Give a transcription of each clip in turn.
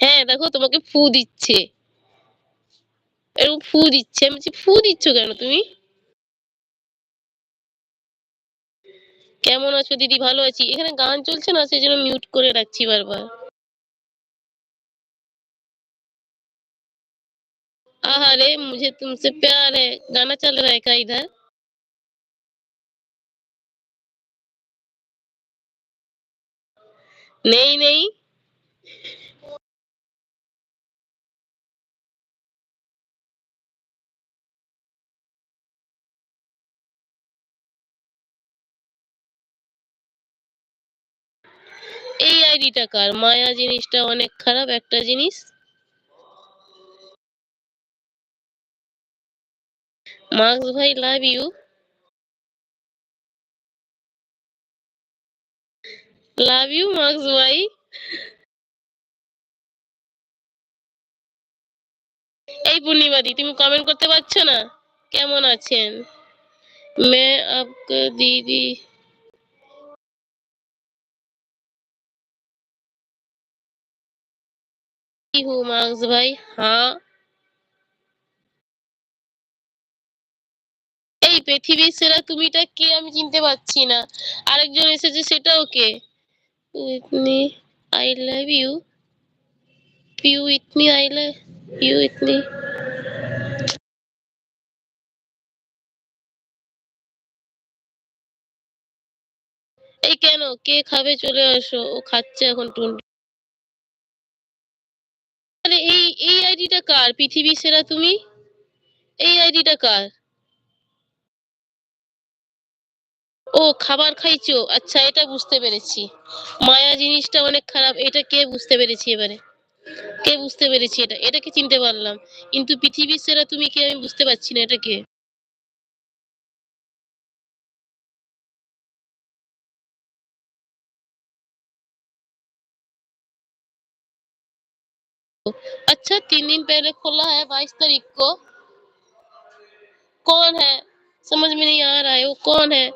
হ্যাঁ দেখো তোমাকে ফু দিচ্ছে। এরকম ফু দিচ্ছে। আমি বলছি, ফু দিচ্ছ কেন তুমি? কেমন আছো দিদি? ভালো আছি। এখানে গান চলছে না? সেই জন্য মিউট করে রাখছি বারবার। আহারে, মুঝে তুমসে প্যার। হ্যাঁ গানা চল রা হ্যাঁ ইধার। নেই নেই। नहीं। এই আইডিটা কার? মায়া জিনিসটা অনেক খারাপ একটা জিনিস। মার্কস ভাই love you. Love you Marks ভাই। এই পূর্ণিমাদি তুমি কমেন্ট করতে পারছো না? কেমন আছেন? मैं आपको दीदी হুমায়ুন ভাই, হাঁ? এই পৃথিবীর সেরা তুমিটা কে আমি চিনতে পারছি না। আরেকজন এসেছে সেটাও কে? I love you Piu I love you ইতনি এই কেন? কে খাবে? চলে আসো। ও খাচ্ছে এখন টুন তাহলে এই এই আইডিটা কার? পৃথিবীর সেরা তুমি? এই আইডিটা কার? ও, খাবার খাইছো? আচ্ছা এটা বুঝতে পেরেছি। মায়া জিনিসটা অনেক খারাপ। এটা কে বুঝতে পেরেছি এবারে। কে বুঝতে পেরেছি এটা। এটাকে চিনতে পারলাম। কিন্তু পৃথিবীর সেরা তুমি কে আমি বুঝতে পারছি না, এটা কে? अच्छा तीन दिन पहले खुला है 22 तारीख को। कौन है? समझ में नहीं आ रहा है, वो कौन है?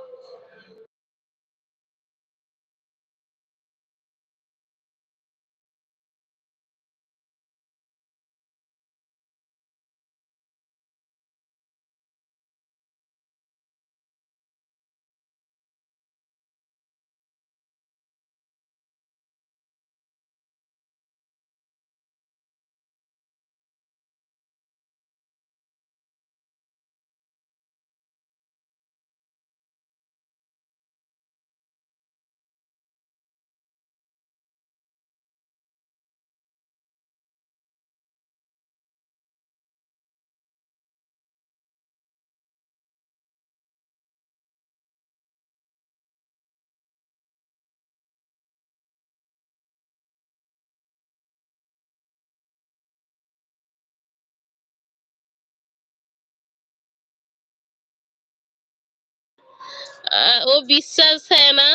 वो विश्वास है ना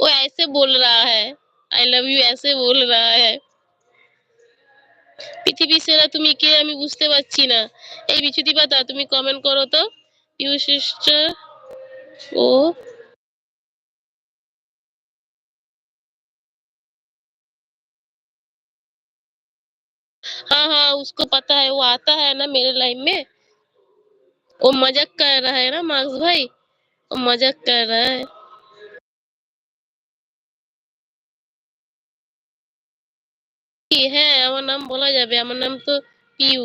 वो ऐसे बोल रहा है आई लव यू ऐसे बोल रहा है পৃথিবী সেরা তুমি কে আমি বুঝতে পারছি না এই বিচ্যুতি পাতা তুমি কমেন্ট করো তো ইউ সিস্টার ओ हाँ हाँ उसको पता है वो आता है ना मेरे लाइफ में वो मजाक कर रहा है ना मार्क्स भाई वो मजाक कर रहा है কি হ্যাঁ আমার নাম বলা যাবে আমার নাম তো পিউ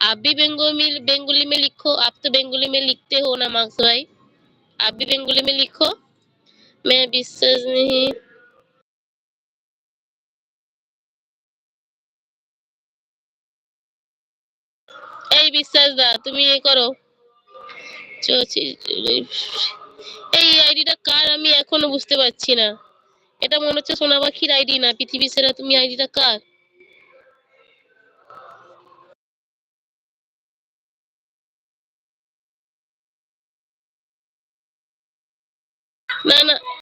आप भी बंगाली बंगाली में लिखो आप तो बंगाली में लिखते हो ना मार्क्स भाई आप भी बंगाली में लिखो मैं विश्वास नहीं এই বিশ্বাস দা তুমি এ করো চৌচি- এই আইডিটা কার আমি এখনো বুঝতে পারছি না এটা মনে হচ্ছে সোনা পাখির আইডি না পৃথিবী সেরা তুমি আইডিটা কার না না